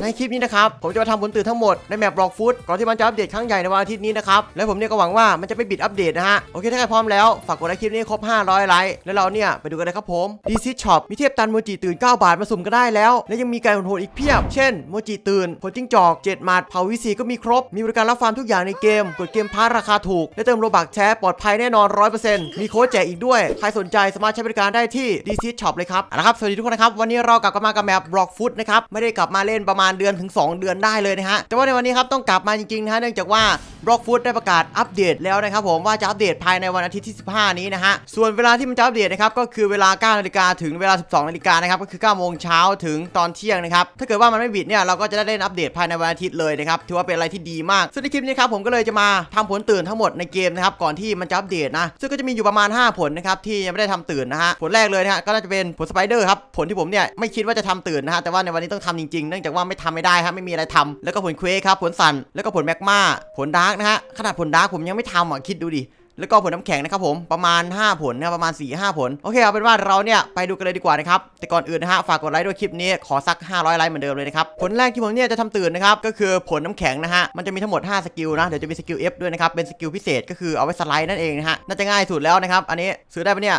ในคลิปนี้นะครับ ผมจะมาทำผลตื่นทั้งหมดในแมปบล็อกฟุตก่อนที่มันจะอัปเดตครั้งใหญ่ในวันอาทิตย์นี้นะครับ และผมเนี่ยก็หวังว่ามันจะไม่บิดอัปเดตนะฮะ โอเค ถ้าใครพร้อมแล้ว ฝากกดไลค์คลิปนี้ให้ครบ 500 ไลค์แล้วเราเนี่ย ไปดูกันเลยครับผมดีซิช็อปมีเทียบตันโมจิตื่น 9 บาทมาสุ่มก็ได้แล้ว และยังมีการโหดอีกเพียบ เช่นโมจิตื่นผลจิ้งจอก7หมัดเผาวิสีก็มีครบมีบริการรับฟาร์มทุกอย่างในเกมกดเกมพาร์ราคาถูกและเติมโลบักแท้ปลอดภัยแน่นอน100%มีโค้ดแจกอีกด้วยใครสนใจสามารถใช้บริการได้ที่ดีซิช็อปเลยครับเอาละครับสวัสดีทุกคนนะครับวันนี้เรากลับมากับแมปบล็อกฟุตนะครับไม่ได้กลับมาเล่นประมาาณเดือนถึง 2 เดือนได้เลยนะฮะแต่ว่าในวันนี้ครับต้องกลับมาจริงๆนะฮะเนื่องจากว่าบล็อกฟุตได้ประกาศอัปเดตแล้วนะครับผมว่าจะอัปเดตภายในวันอาทิตย์ที่ 15 นี้นะฮะส่วนเวลาที่มันจะอัปเดตนะครับก็คือเวลา9นาฬิกาถึงเวลา 12นาฬิกานะครับก็คือ9โมงเช้าถึงตอนเที่ยงนะครับถ้าเกิดว่ามันไม่บิดเนี่ยเราก็จะได้เล่นอัปเดตภายในวันอาทิตย์เลยนะครับถือว่าเป็นอะไรที่ดีมากซึ่งในคลิปนี้ครับผมก็เลยจะมาทำผลตื่นทั้งหมดในเกมนะครับก่อนที่มันจะอัปเดตนะซึ่งก็จะมีอยู่ประมาณ 5 ผลนะครับที่ยังไม่ได้ทำตื่นนะฮะผลแรกเลยนะฮะก็น่าจะเป็นผลสไปเดอร์ครับผลที่ผมเนี่ยไม่คิดว่าจะทำตื่นนะฮะแต่ว่าในวันนี้ต้องทำจริงๆเนื่องจากว่าไม่ทำไม่ได้ฮะไม่มีอะไรทำแล้วก็ผลเควสครับผลสันแล้วก็ผลแมกมาผลดาร์กนะฮะขนาดผลดาร์กผมยังไม่ทำอะคิดดูดิแล้วก็ผลน้ำแข็งนะครับผมประมาณ 5 ผลนะประมาณ 4 5 ผล โอเคเอาเป็นว่าเราเนี่ยไปดูกันเลยดีกว่านะครับ แต่ก่อนอื่นนะฮะฝากกดไลค์ด้วยคลิปนี้ขอสัก 500 ไลค์เหมือนเดิมเลยนะครับ ผลแรกที่ผมเนี่ยจะทำตื่นนะครับ ก็คือผลน้ำแข็งนะฮะ มันจะมีทั้งหมด 5 สกิลนะ เดี๋ยวจะมีสกิล F ด้วยนะครับ เป็นสกิลพิเศษก็คือเอาไว้สไลด์นั่นเองนะฮะน่าจะง่ายสุดแล้วนะครับอันนี้ซื้อได้ปะเนี่ย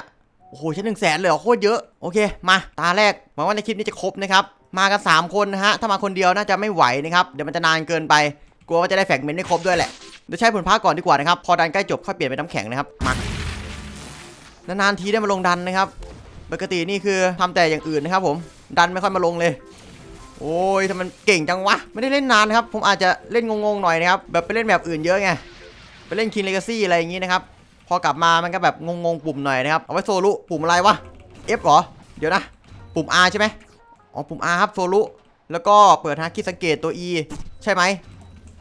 โอ้โหชั้นหนึ่งแสนเลยเหรอโคตรเยอะโอเคมาตาแรกหวังว่าในคลิปนี้จะครบนะครับ มากัน 3 คนนะฮะ ถ้ามาคนเดียวน่าจะไม่ไหวนะครับ เดี๋ยวมันจะนานเกินไป กลัวว่าจะได้แฟกเมนต์ไม่ครบด้วยแหละ เดี๋ยวใช้ผลพักก่อนดีกว่านะครับ พอดันใกล้จบค่อยเปลี่ยนเป็นน้ำแข็งนะครับ มานานๆทีได้มาลงดันนะครับ ปกตินี่คือทำแต่อย่างอื่นนะครับ ผม ดันไม่ค่อยมาลงเลย โอ้ยทำไมมันเก่งจังวะ ไม่ได้เล่นนานครับ ผมอาจจะเล่นงงๆหน่อยนะครับ แบบไปเล่นแบบอื่นเยอะไง ไปเล่นคินเลกาซี่อะไรอย่างงี้นะครับ พอกลับมามันก็แบบงงๆปุ่มหน่อยนะครับ เอาไว้โซลุปุ่มอะไรวะ F เหรอ เดี๋ยวนะ ปุ่ม R ใช่ไหม อ๋อปุ่ม R ครับโซลุแล้วก็เปิดฮาคิสังเกตตัว E ใช่ไหม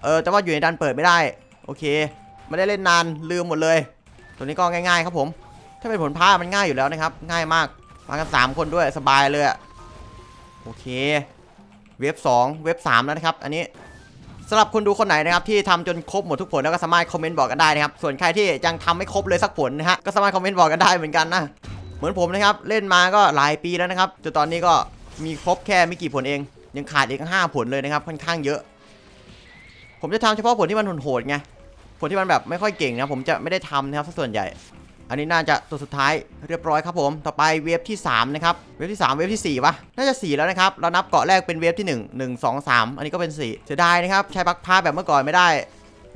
เออแต่ว่าอยู่ในดันเปิดไม่ได้ โอเค ไม่ได้เล่นนานลืมหมดเลย ตัวนี้ก็ง่ายๆครับผม ถ้าเป็นผลพามันง่ายอยู่แล้วนะครับ ง่ายมากมากัน 3 คนด้วยสบายเลยโอเค เว็บ 2 เว็บ 3 แล้วนะครับ อันนี้สำหรับคนดูคนไหนนะครับที่ทำจนครบหมดทุกผลแล้วก็สามารถคอมเมนต์บอกกันได้นะครับส่วนใครที่ยังทำไม่ครบเลยสักผลนะฮะก็สามารถคอมเมนต์บอกกันได้เหมือนกันนะเหมือนผมนะครับเล่นมาก็หลายปีแล้วนะครับจนตอนนี้ก็ มีครบแค่ไม่กี่ผลเอง ยังขาดอีกห้าผลเลยนะครับ ค่อนข้างเยอะ ผมจะทำเฉพาะผลที่มันโหดไงผลที่มันแบบไม่ค่อยเก่งนะผมจะไม่ได้ทำนะครับส่วนใหญ่ อันนี้น่าจะตัวสุดท้ายเรียบร้อยครับผม ต่อไปเวฟที่3นะครับเวฟที่ 3 เวฟที่4ปะน่าจะ 4 แล้วนะครับ เรานับเกาะแรกเป็นเวฟที่ 1 1 2 3 อันนี้ก็เป็น4เสียดายนะครับใช้บักพาแบบเมื่อก่อนไม่ได้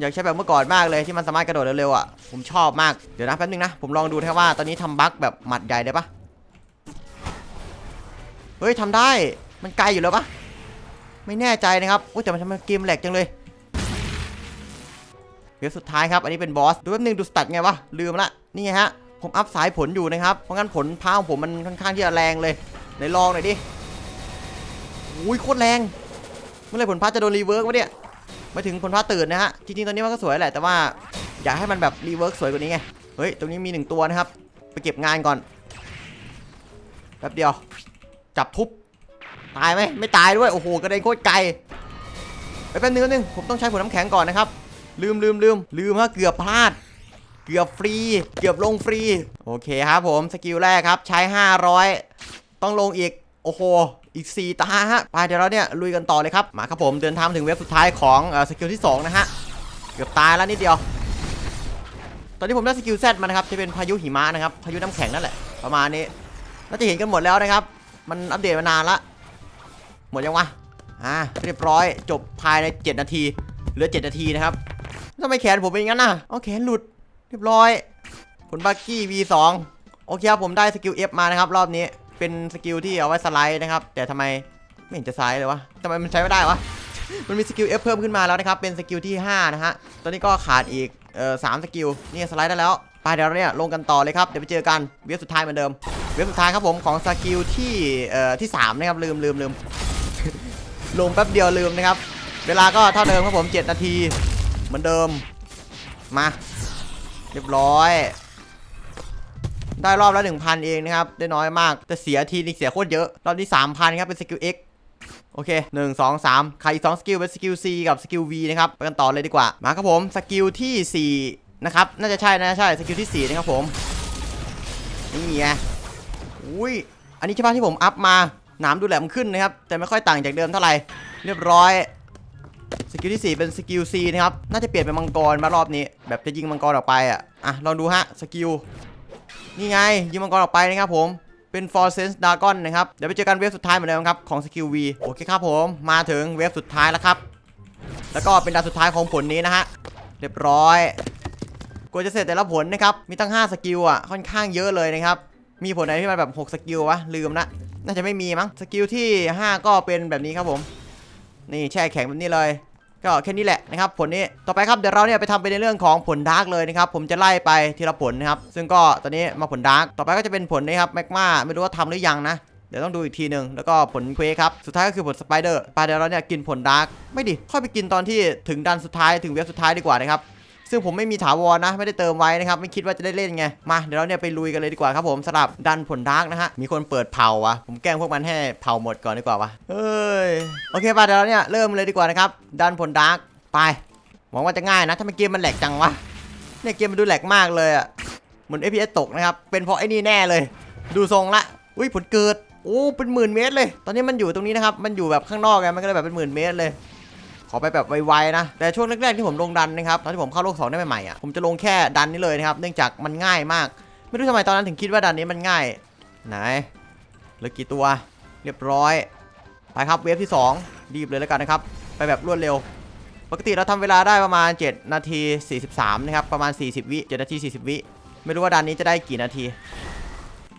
อยากใช้แบบเมื่อก่อนมากเลยที่มันสามารถกระโดดเร็วๆอะผมชอบมากเดี๋ยวนะแป๊บนึงนะผมลองดูนะครับว่าตอนนี้ทำบักแบบหมัดใหญ่ได้ปะ เฮ้ยทำได้ มันไกลอยู่แล้วปะไม่แน่ใจนะครับโอ้แต่มันทำไมเกมแหลกจังเลยเดี๋ยวสุดท้ายครับ อันนี้เป็นบอส ดูแป๊บนึงดูสตัดไงวะ ลืมละ นี่ไงฮะ ผมอัพสายผลอยู่นะครับ เพราะงั้นผลพาของผมมันค่อนข้างที่จะแรงเลยไหนลองหน่อยดิอุ้ยโคตรแรง เมื่อไหรผลพาจะโดนรีเวิร์กวะเนี่ย มาถึงผลพาตื่นนะฮะ จริงๆตอนนี้มันก็สวยแหละ แต่ว่าอยากให้มันแบบรีเวิร์กสวยกว่านี้ไง เฮ้ย ตรงนี้มีหนึ่งตัวนะครับ ไปเก็บงานก่อน แป๊บเดียว จับทุบ ตายไหมไม่ตายด้วย โอ้โห กระเด็นโคตรไกล ไปแป๊บนึงแป๊บนึง ผมต้องใช้ผลน้ำแข็งก่อนนะครับ ลืมลืมลืมลืมฮะเกือบพลาด เกือบฟรี เกือบลงฟรี โอเคครับผม สกิลแรกครับ ใช้ 500 ต้องลงอีก โอ้โห อีก 4ตาฮะ ไปเดี๋ยวเราเนี่ยลุยกันต่อเลยครับ มาครับผม เดินทางมาถึงเว็บสุดท้ายของอสกิลที่ 2 นะฮะ เกือบตายแล้วนิดเดียว ตอนนี้ผมได้สกิลแซดมานะครับ จะเป็นพายุหิมะนะครับ พายุน้ำแข็งนั่นแหละ ประมาณนี้ น่าจะเห็นกันหมดแล้วนะครับ มันอัปเดตมานานละ หมดยังวะ อ่า เรียบร้อย จบภายใน 7 นาที เหลือ 7 นาทีนะครับทำไมแขนผมเป็นอย่างนั้นน่ะเอาแขนหลุด เรียบร้อยผลบักกี้ V2 โอเคครับผมได้สกิล F มานะครับ รอบนี้ เป็นสกิลที่เอาไว้สไลด์นะครับ แต่ทำไมไม่เห็นจะสไลด์เลยวะทำไมมันใช้ไม่ได้วะ มันมีสกิล F เพิ่มขึ้นมาแล้วนะครับ เป็นสกิลที่ 5 นะฮะ ตอนนี้ก็ขาดอีก เอ่อสามสกิล นี่สไลด์ได้แล้ว ไปเดี๋ยวเราเนี่ยลงกันต่อเลยครับ เดี๋ยวไปเจอกันเวฟสุดท้ายเหมือนเดิม เวฟสุดท้ายครับผมของสกิลที่เอ่อที่สามนะครับลืมลืมลืมลงแป๊บเดียวลืมนะครับ เวลาก็เท่าเดิมครับผม 7 นาที เหมือนเดิม มา เรียบร้อย ได้รอบละ1,000 เองนะครับ ได้น้อยมาก แต่เสียทีนี่เสียโคตรเยอะ รอบนี้3,000ครับเป็นสกิล X โอเค 1 2 3ใครอีก2สกิลเป็นสกิล C กับสกิล V นะครับ ไปกันต่อเลยดีกว่า มาครับผม สกิลที่ 4 นะครับ น่าจะใช่นะใช่สกิลที่4นะครับผม นี่ไงอุ้ย อันนี้ใช่ปะที่ผมอัพมา หนามดูแหลมขึ้นนะครับ แต่ไม่ค่อยต่างจากเดิมเท่าไหร่ เรียบร้อย สกิลที่ 4 เป็นสกิล C นะครับ น่าจะเปลี่ยนเป็นมังกรมารอบนี้ แบบจะยิงมังกรออกไปอะ อะ ลองดูฮะ สกิล นี่ไง ยิงมังกรออกไปนะครับผม เป็น For Sense Dragon นะครับ เดี๋ยวไปเจอกันเวฟสุดท้ายเหมือนเดิมครับ ของสกิล V โอเคครับผม มาถึงเวฟสุดท้ายแล้วครับ แล้วก็เป็นดาวสุดท้ายของผลนี้นะฮะ เรียบร้อย กว่าจะเสร็จแต่ละผลนะครับ มีตั้ง 5 สกิลอะ ค่อนข้างเยอะเลยนะครับ มีผลไหนที่มันแบบ 6 สกิลวะ ลืมละ น่าจะไม่มีมั้ง สกิลที่ 5 ก็เป็นแบบนี้ครับผม นี่แช่แข็งแบบนี้เลย ก็แค่นี้แหละนะครับ ผลนี้ ต่อไปครับ เดี๋ยวเราเนี่ยไปทำไปในเรื่องของผลดาร์กเลยนะครับ ผมจะไล่ไปทีละผลนะครับ ซึ่งก็ตอนนี้มาผลดาร์ก ต่อไปก็จะเป็นผลนี้ครับแมกมาไม่รู้ว่าทำหรือยังนะเดี๋ยวต้องดูอีกทีหนึ่งแล้วก็ผลเควครับ สุดท้ายก็คือผลสไปเดอร์ไปเดี๋ยวเราเนี่ยกินผลดาร์กไม่ดิ ค่อยไปกินตอนที่ถึงดันสุดท้ายถึงเวฟสุดท้ายดีกว่านะครับ ซึ่งผมไม่มีถาวรนะ ไม่ได้เติมไว้นะครับ ไม่คิดว่าจะได้เล่นไง มาเดี๋ยวเราเนี่ยไปลุยกันเลยดีกว่าครับผมสำหรับดันผลดาร์กนะฮะ มีคนเปิดเผาวะผมแกล้งพวกมันให้เผาหมดก่อนดีกว่าวะเอ้ย โอเคป่ะเดี๋ยวเราเนี่ยเริ่มเลยดีกว่านะครับ ดันผลดาร์กไป หวังว่าจะง่ายนะถ้ามันเกมมันแหลกจังวะ เนี่ยเกมมันดูแหลกมากเลยอะเหมือน FPS ตกนะครับ เป็นเพราะไอ้นี่แน่เลย ดูทรงละ อุ้ยผลเกิด โอ้ เป็นหมื่นเมตรเลย ตอนนี้มันอยู่ตรงนี้นะครับ มันอยู่แบบข้างนอกไง มันก็เลยแบบเป็นหมื่นเมตรเลย ขอไปแบบไวๆนะ แต่ช่วงแรกๆที่ผมลงดันนะครับ ตอนที่ผมเข้าโลก2ได้ใหม่ๆอะ ผมจะลงแค่ดันนี้เลยนะครับ เนื่องจากมันง่ายมาก ไม่รู้ทำไมตอนนั้นถึงคิดว่าดันนี้มันง่าย ไหนเหลือกี่ตัว เรียบร้อย ไปครับเวฟที่ 2 รีบเลยแล้วกันนะครับ ไปแบบรวดเร็ว ปกติเราทำเวลาได้ประมาณ 7 นาที 43 นะครับ ประมาณ 40 วิ7นาที 40 วิ ไม่รู้ว่าดันนี้จะได้กี่นาที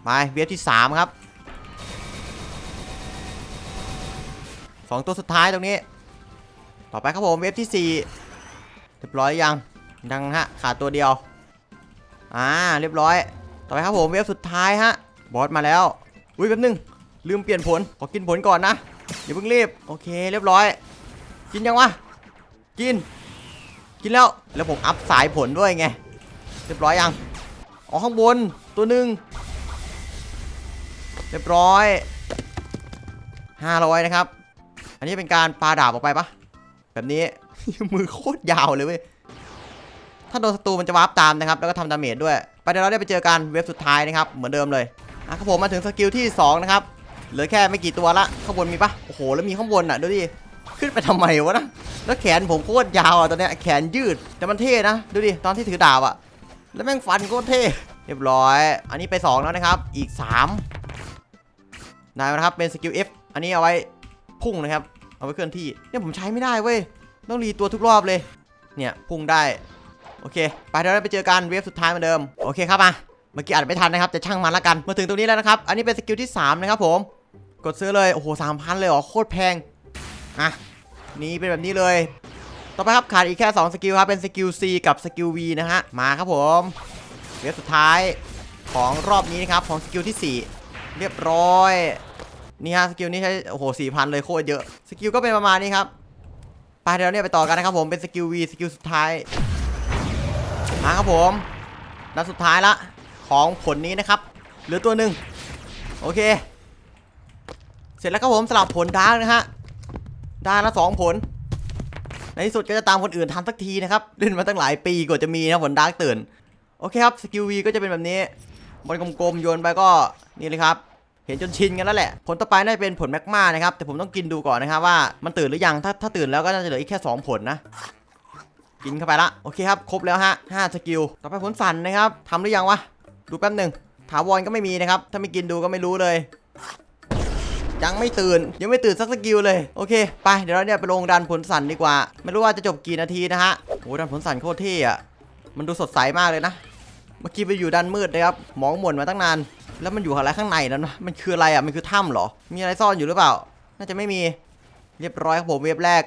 ไปเวฟที่ 3 ครับ 2 ตัวสุดท้ายตรงนี้ ต่อไปครับผมเวฟที่4เรียบร้อยยังยังฮะขาดตัวเดียวอ่าเรียบร้อย ต่อไปครับผมเวฟสุดท้ายฮะบอสมาแล้วอุ้ยแป๊บนึงลืมเปลี่ยนผลขอกินผลก่อนนะอย่าเพิ่งรีบโอเคเรียบร้อย กินยังวะกิน กินแล้วแล้วผมอัพสายผลด้วยไงเรียบร้อยยังอ๋อข้างบนตัวหนึ่งเรียบร้อย500นะครับ อันนี้เป็นการปาดาบออกไปปะ แบบนี้ มือโคตรยาวเลยเว้ย ถ้าโดนศัตรูมันจะวาร์ปตามนะครับ แล้วก็ทำดาเมจด้วย ไปเดี๋ยวเราได้ไปเจอกันเว็บสุดท้ายนะครับ เหมือนเดิมเลยอะครับผมมาถึงสกิลที่ 2 นะครับ เหลือแค่ไม่กี่ตัวละ ข้างบนมีปะโอ้โห แล้วมีข้างบนอะ ดูดิ ขึ้นไปทำไมวะนะ แล้วแขนผมโคตรยาวอะตอนเนี้ย แขนยืด แต่มันเท่นะ ดูดิ ตอนที่ถือดาบอะ แล้วแม่งฟันโคตรเท่ เรียบร้อย อันนี้ไป 2 แล้วนะครับ อีก3ได้นะครับ เป็นสกิล F อันนี้เอาไว้พุ่งนะครับ เอาไว้เคลื่อนที่เนี่ยผมใช้ไม่ได้เว้ยต้องรีตัวทุกรอบเลย เนี่ยพุ่งได้ โอเค ไปเดี๋ยวเราไปเจอกันเวฟสุดท้ายเหมือนเดิม โอเคครับมาเมื่อกี้อัดไม่ทันนะครับแต่ช่างมันละกัน มาถึงตรงนี้แล้วนะครับ อันนี้เป็นสกิลที่ 3 นะครับผม กดซื้อเลย โอ้โหสามพันเลยเหรอ โคตรแพง อะ นี่เป็นแบบนี้เลย ต่อไปครับขาดอีกแค่ 2 สกิลครับ เป็นสกิล C กับสกิล V นะฮะ มาครับผม เวฟสุดท้ายของรอบนี้นะครับ ของสกิลที่ 4 เรียบร้อย นี่ฮะสกิลนี้ใช้โอ้โหสี่พันเลยโคตรเยอะสกิลก็เป็นประมาณนี้ครับไปเดี๋ยวเนี่ยไปต่อกันนะครับผมเป็นสกิล V สกิลสุดท้ายมาครับผมนัดสุดท้ายละของผลนี้นะครับ เหลือตัวหนึ่งโอเค เสร็จแล้วครับผมสลับผลดาร์กนะฮะได้ละสองผล ในที่สุดก็จะตามคนอื่นทันสักทีนะครับเล่นมาตั้งหลายปีกว่าจะมีนะผลดาร์กตื่นโอเคครับสกิลวีก็จะเป็นแบบนี้บอลกลมๆโยนไปก็นี่เลยครับ เห็นจนชินกันแล้วแหละ ผลต่อไปน่าจะเป็นผลแมกมานะครับ แต่ผมต้องกินดูก่อนนะครับว่ามันตื่นหรือยัง ถ้าถ้าตื่นแล้วก็น่าจะเหลืออีกแค่ 2 ผลนะ กินเข้าไปละ โอเคครับ ครบแล้วฮะ5สกิล ต่อไปผลสั่นนะครับทำหรือยังวะ ดูแป๊บหนึ่ง ถาวรก็ไม่มีนะครับ ถ้าไม่กินดูก็ไม่รู้เลย ยังไม่ตื่น ยังไม่ตื่นสักสกิลเลย โอเค ไป เดี๋ยวเราเนี่ยไปลงดันผลสั่นดีกว่า ไม่รู้ว่าจะจบกี่นาทีนะฮะ โอ้ดันผลสั่นโคตรเท่อะมันดูสดใสมากเลยนะ เมื่อกี้ไปอยู่ดันมืดนะครับมองหม่นมาตั้งนาน แล้วมันอยู่อะไรข้างในนั้นวะมันคืออะไรอะ มันคือถ้ำเหรอ มีอะไรซ่อนอยู่หรือเปล่า น่าจะไม่มี เรียบร้อยครับผมเว็บแรก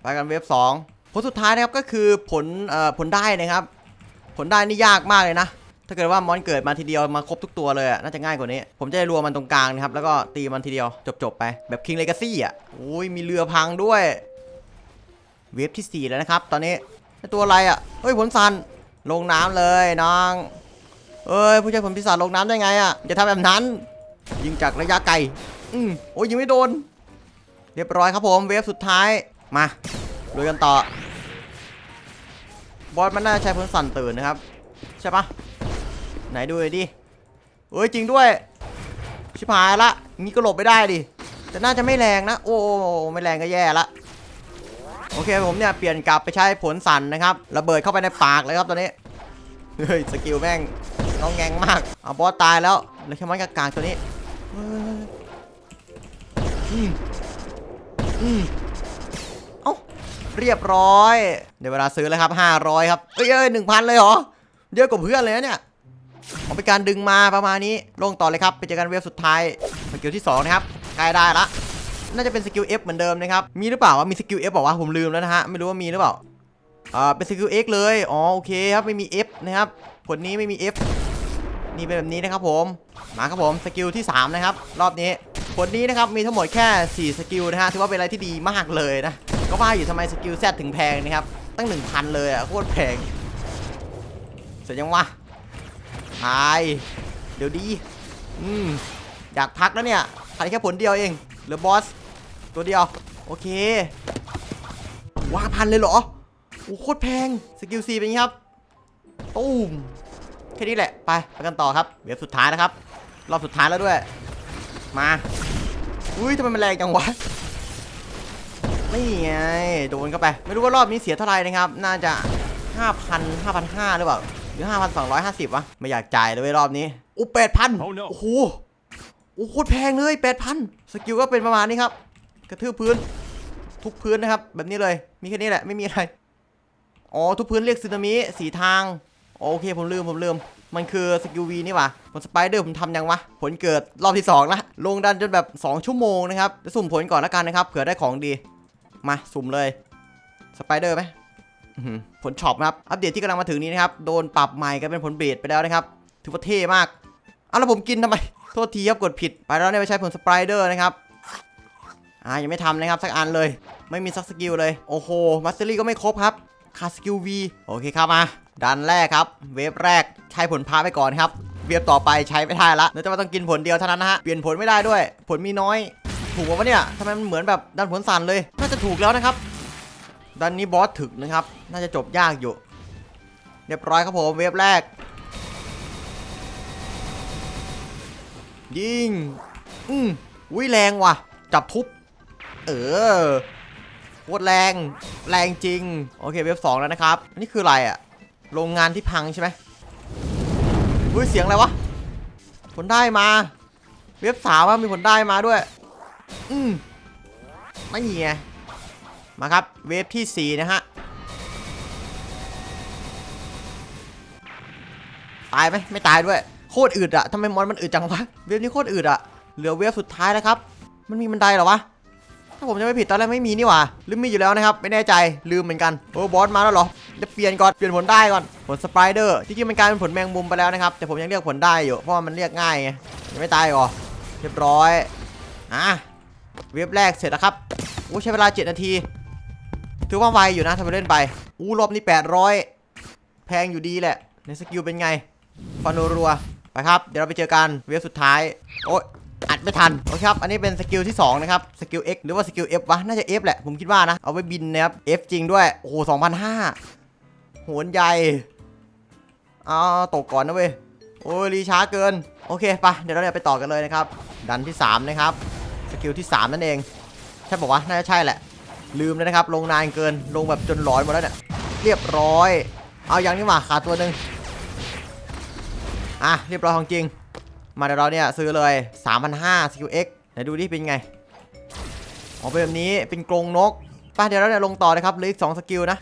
ไปกันเว็บสองผลสุดท้ายนะครับก็คือผลเอ่อผลได้นะครับ ผลได้นี่ยากมากเลยนะ ถ้าเกิดว่ามอนเกิดมาทีเดียวมาครบทุกตัวเลยน่าจะง่ายกว่านี้ ผมจะได้รวมมันตรงกลางนะครับ แล้วก็ตีมันทีเดียวจบๆไป แบบ King Legacy อะโอ้ยมีเรือพังด้วย เวฟที่ 4 แล้วนะครับ ตอนนี้ตัวอะไรอะ เฮ้ยผลซันลงน้ำเลยน้อง เอ้ยผู้ชายผลพิศาจลงน้ำได้ไงอะอย่าทำแบบนั้น ยิงจากระยะไกลอืมโอ้ยยิงไม่โดน เรียบร้อยครับผมเวฟสุดท้ายมาลุยกันต่อบอสมันน่าจะใช้ผลสั่นตื่นนะครับ ใช่ปะไหนดูเลยดิเอ้ยจริงด้วย ชิบหายละงี้ก็หลบไม่ได้ดิแต่น่าจะไม่แรงนะ โอ้ไม่แรงก็แย่ละโอเคผมเนี่ยเปลี่ยนกลับไปใช้ผลสั่นนะครับระเบิดเข้าไปในปากเลยครับตอนนี้เฮ้ยสกิลแม่ง น้องแงงมากเอาบอสตายแล้วเหลยแค่มันกลางตัวนี้เอืมอืมเอ้าเรียบร้อยเดี๋ยวเวลาซื้อแล้วครับ500ครับเอ้ยเอ้ยหนึ่งพันเลยเหรอเยอะกว่าเพื่อนเลยเนี่ยเอเป็นการดึงมาประมาณนี้ลงต่อเลยครับไปเจอกันเวฟสุดท้ายสกิลที่2นะครับใกล้ได้ละน่าจะเป็นสกิล F เหมือนเดิมนะครับ มีหรือเปล่าว่ามีสกิล F บอกว่าผมลืมแล้วนะฮะ ไม่รู้ว่ามีหรือเปล่า อ่า เป็นสกิล X เลย อ๋อ โอเคครับ ไม่มี F นะครับ ผลนี้ไม่มี F นี่เป็นแบบนี้นะครับผม มาครับผมสกิลที่ 3 นะครับ รอบนี้ผลนี้นะครับมีทั้งหมดแค่ 4 สกิลนะฮะถือว่าเป็นอะไรที่ดีมากเลยนะ ก็ว่าอยู่ทำไมสกิล Z ถึงแพงนะครับ ตั้ง 1,000 เลยอะโคตรแพง เสร็จยังวะทายเดี๋ยวดี อืม อยากพักแล้วเนี่ยขาดแค่ผลเดียวเองเหลือบอส ตัวเดียว โอเคว่าพันเลยเหรอโอ้โคตรแพง สกิลซีเป็นไงครับ ตูม แค่นี้แหละ ไปไปกันต่อครับเวฟสุดท้ายนะครับ รอบสุดท้ายแล้วด้วย มา อุ้ยทำไมมันแรงจังวะนี่ไงโดนเข้าไป ไม่รู้ว่ารอบนี้เสียเท่าไหร่นะครับ น่าจะ 5,000 5,500หรือเปล่า หรือ 5,250วะ ไม่อยากจ่ายเลยเว้ยรอบนี้อู้8,000 Oh no โอ้โหโอ้โหโคตรแพงเลย 8,000 สกิลก็เป็นประมาณนี้ครับ กระทืบพื้น ทุกพื้นนะครับ แบบนี้เลย มีแค่นี้แหละ ไม่มีอะไร อ๋อ ทุกพื้นเรียกซึนามิสีทาง โอเคผมลืมผมลืม มันคือสกิลวีนี่หว่าผลสไปเดอร์ผมทำยังวะ ผลเกิดรอบที่2ละลงดันจนแบบ 2 ชั่วโมงนะครับจะสุ่มผลก่อนล้วกันนะครับเผื่อได้ของดี มาสุ่มเลยสไปเดอร์ไหมผลช็อปนะครับ อัปเดตที่กำลังมาถึงนี้นะครับ โดนปรับใหม่กันเป็นผลเบสไปแล้วนะครับ ถือว่าเท่มากอ้าวแล้วผมกินทำไม โทษทีครับกดผิด ไปแล้วเนี่ยไปใช้ผลสไปเดอร์นะครับ อ่ายังไม่ทำนะครับ สักอันเลย ไม่มีสักสกิลเลย โอ้โหมาสเตอรี่ก็ไม่ครบครับ ขาสกิล V โอเคครับมาดันแรกครับ เวฟแรกใช้ผลพาไปก่อนครับ เวฟต่อไปใช้ไม่ได้ละเนื่องจากว่าต้องกินผลเดียวเท่านั้นนะฮะ เปลี่ยนผลไม่ได้ด้วย ผลมีน้อย ถูกปะเนี่ยทำไมมันเหมือนแบบดันผลสั่นเลย น่าจะถูกแล้วนะครับ ดันนี้บอสถึกนะครับ น่าจะจบยากอยู่ เรียบร้อยครับผม เวฟแรก ยิง อืมอุ้ยแรงว่ะ จับทุบ เออ โคตรแรงแรงจริง โอเคเวฟสองแล้วนะครับอันนี้คืออะไรอะโรงงานที่พังใช่ไหมอุ้ยเสียงอะไรวะผลได้มา เวฟสามว่ามีผลได้มาด้วย อืมไม่เงี้ยมาครับ เวฟที่ 4 นะฮะ ตายไหมไม่ตายด้วย โคตรอึดอะทำไมมอนมันอึดจังวะ เวฟนี้โคตรอึดอะเหลือเวฟสุดท้ายแล้วครับ มันมีบันไดเหรอวะ ถ้าผมจะไม่ผิดตอนแรกไม่มีนี่หว่าหรือมีอยู่แล้วนะครับ ไม่แน่ใจลืมเหมือนกันโอ้บอสมาแล้วเหรอจะเปลี่ยนก่อนเปลี่ยนผลได้ก่อนผลสไปเดอร์ที่จริงมันกลายเป็นผลแมงมุมไปแล้วนะครับแต่ผมยังเรียกผลได้อยู่เพราะว่ามันเรียกง่ายไงยังไม่ตายหรอเรียบร้อยอะเว็บแรกเสร็จแล้วครับโอ้ใช้เวลา 7 นาที ถือว่าไวอยู่นะทำไปเล่นไปอู้รอบนี้800 แพงอยู่ดีแหละ ในสกิลเป็นไงฟันรัวไปครับ เดี๋ยวเราไปเจอกันเวฟสุดท้าย โอ้ย อัดไม่ทันโอเคครับ อันนี้เป็นสกิลที่ 2 นะครับ สกิล X หรือว่าสกิล F วะ น่าจะ F แหละ ผมคิดว่านะ เอาไว้บินนะครับ F จริงด้วย โอ้โห2,500โหนใหญ่อ้าวตกก่อนนะเว้ย โอ้ยรีช้าเกิน โอเคไปเดี๋ยวเราไปต่อกันเลยนะครับ ดันที่ 3 นะครับ สกิลที่ 3 นั่นเอง ใช่บอกว่าน่าจะใช่แหละ ลืมเลยนะครับ ลงนานเกิน ลงแบบจนร้อนหมดแล้วเนี่ย เรียบร้อย เอาอย่างนี้มาขาดตัวหนึ่งอะ เรียบร้อยของจริง มาเดี๋ยวเราเนี่ยซื้อเลย3,500 CQX ไหนดูดิเป็นไงอ๋อเป็นแบบนี้เป็นกรงนกไป่ะเดี๋ยวเราเนี่ยลงต่อนะครับเหลืออีก2สกิลนะ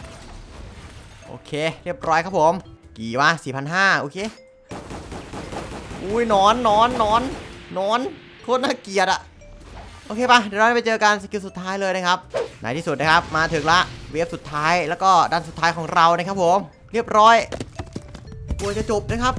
โอเค เรียบร้อยครับผม กี่วะ4,500 โอเค อุ้ยนอนนอนนอนนอนโคตรน่าเกลียดอะโอเคปะเดี๋ยวเราไปเจอกันสกิลสุดท้ายเลยนะครับในที่สุดนะครับ มาถึงละเวฟสุดท้ายแล้วก็ด้านสุดท้ายของเรานะครับผม เรียบร้อยกลัวจะจบนะครับ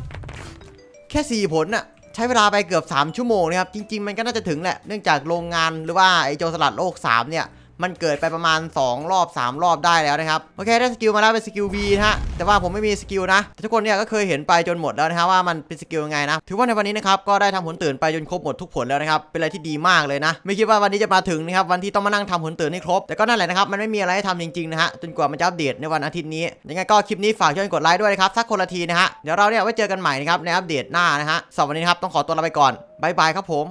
แค่ 4 ผลน่ะ ใช้เวลาไปเกือบ 3 ชั่วโมงนะครับ จริง ๆ มันก็น่าจะถึงแหละ เนื่องจากโรงงานหรือว่าไอโจรสลัดโลก 3 เนี่ย มันเกิดไปประมาณ 2 รอบ 3 รอบได้แล้วนะครับ โอเคได้สกิลมาแล้วเป็นสกิล V นะฮะ แต่ว่าผมไม่มีสกิลนะ ทุกคนเนี่ยก็เคยเห็นไปจนหมดแล้วนะฮะว่ามันเป็นสกิลยังไงนะ ถือว่าในวันนี้นะครับก็ได้ทำผลตื่นไปจนครบหมดทุกผลแล้วนะครับ เป็นอะไรที่ดีมากเลยนะ ไม่คิดว่าวันนี้จะมาถึงนะครับวันที่ต้องมานั่งทำผลตื่นให้ครบ แต่ก็นั่นแหละนะครับมันไม่มีอะไรให้ทำจริงๆนะฮะจนกว่ามันจะอัปเดตในวันอาทิตย์นี้ ยังไงก็คลิปนี้ฝากช่วยกดไลค์ด้วยนะครับสักคนละทีนะฮะ เดี๋ยวเราเนี่ยไว้เจอกันใหม่นะครับในอัปเดตหน้านะฮะสำหรับวันนี้ครับต้องขอตัวลาไปก่อนบ๊ายบายครับผม